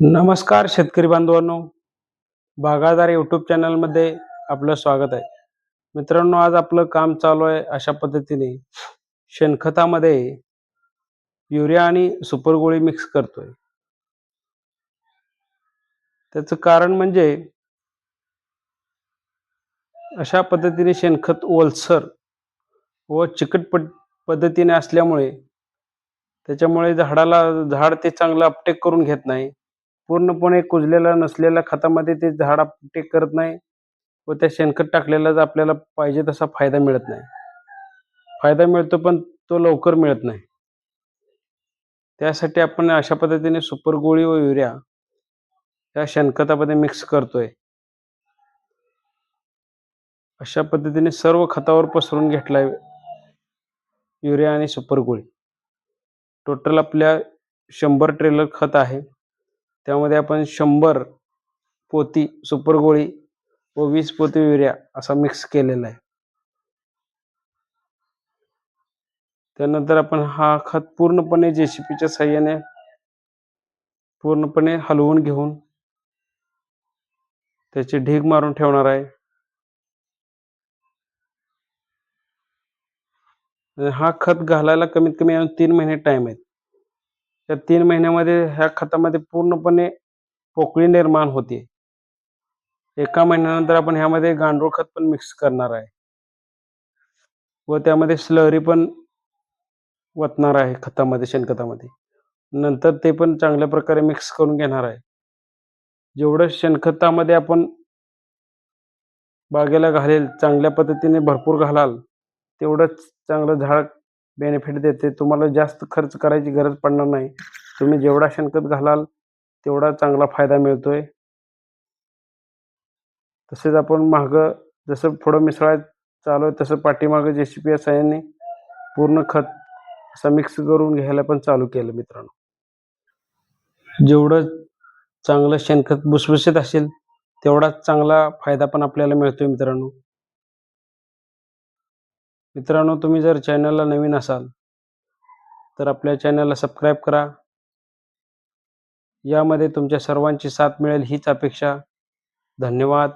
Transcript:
नमस्कार शेतकरी बांधवांनो. बागायदार यूट्यूब चॅनलमध्ये आपलं स्वागत आहे. मित्रांनो आज आपलं काम चालू आहे अशा पद्धतीने शेणखतामध्ये युरिया आणि सुपर गोळी मिक्स करतोय. त्याचं कारण म्हणजे अशा पद्धतीने शेणखत ओलसर व चिकट पद्धतीने असल्यामुळे त्याच्यामुळे झाडाला झाड ते चांगलं अपटेक करून घेत नाही. पूर्णपणे कुजलेल्या नसलेल्या खतामध्ये ते झाड आपटे करत नाही व त्या शेणखत टाकलेलाच आपल्याला पाहिजे तसा फायदा मिळत नाही. फायदा मिळतो पण तो लवकर मिळत नाही. त्यासाठी आपण अशा पद्धतीने सुपर गोळी व युरिया या शेणखतामध्ये मिक्स करतोय. अशा पद्धतीने सर्व खतावर पसरून घेतलाय युरिया आणि सुपर गोळी. टोटल आपल्या शंभर ट्रेलर खत आहे. त्यामध्ये आपण शंभर पोती सुपर गोळी व वीस पोती युरिया असा मिक्स केलेला आहे. त्यानंतर आपण हा खत पूर्णपणे जेसीपीच्या सहाय्याने साह्याने पूर्णपणे हलवून घेऊन त्याची ढीग मारून ठेवणार आहे. हा खत घालायला कमीत कमी तीन महिने टाइम आहे त्या तीन महिन्यामध्ये ह्या खतामध्ये पूर्णपणे पोकळी निर्माण होते. एका महिन्यानंतर आपण ह्यामध्ये गांडूळ खत पण मिक्स करणार आहे. व त्यामध्ये स्लरी पण वतणार आहे खतामध्ये शेणखतामध्ये. नंतर ते पण चांगल्या प्रकारे मिक्स करून घेणार आहे. जेवढं शेणखतामध्ये आपण बागेला घालेल चांगल्या पद्धतीने भरपूर घालाल तेवढंच चांगलं झाड बेनिफिट देते. तुम्हाला जास्त खर्च करायची गरज पडणार नाही. तुम्ही जेवढा शेणखत घालाल तेवढा चांगला फायदा मिळतोय. तसेच आपण मागं जसं पुढं मिसळायत चालू आहे तसं पाठीमागं जे सी पी एस साह्याने पूर्ण खत असं मिक्स करून घ्यायला पण चालू केलं मित्रांनो. जेवढं चांगलं शेणखत भुसभुशीत असेल तेवढाच चांगला फायदा पण आपल्याला मिळतोय मित्रांनो. मित्रांनो तुम्ही जर चॅनलला नवीन असाल तर आपल्या चॅनलला सबस्क्राईब करा. यामध्ये तुमच्या सर्वांची साथ मिळेल हीच अपेक्षा. धन्यवाद.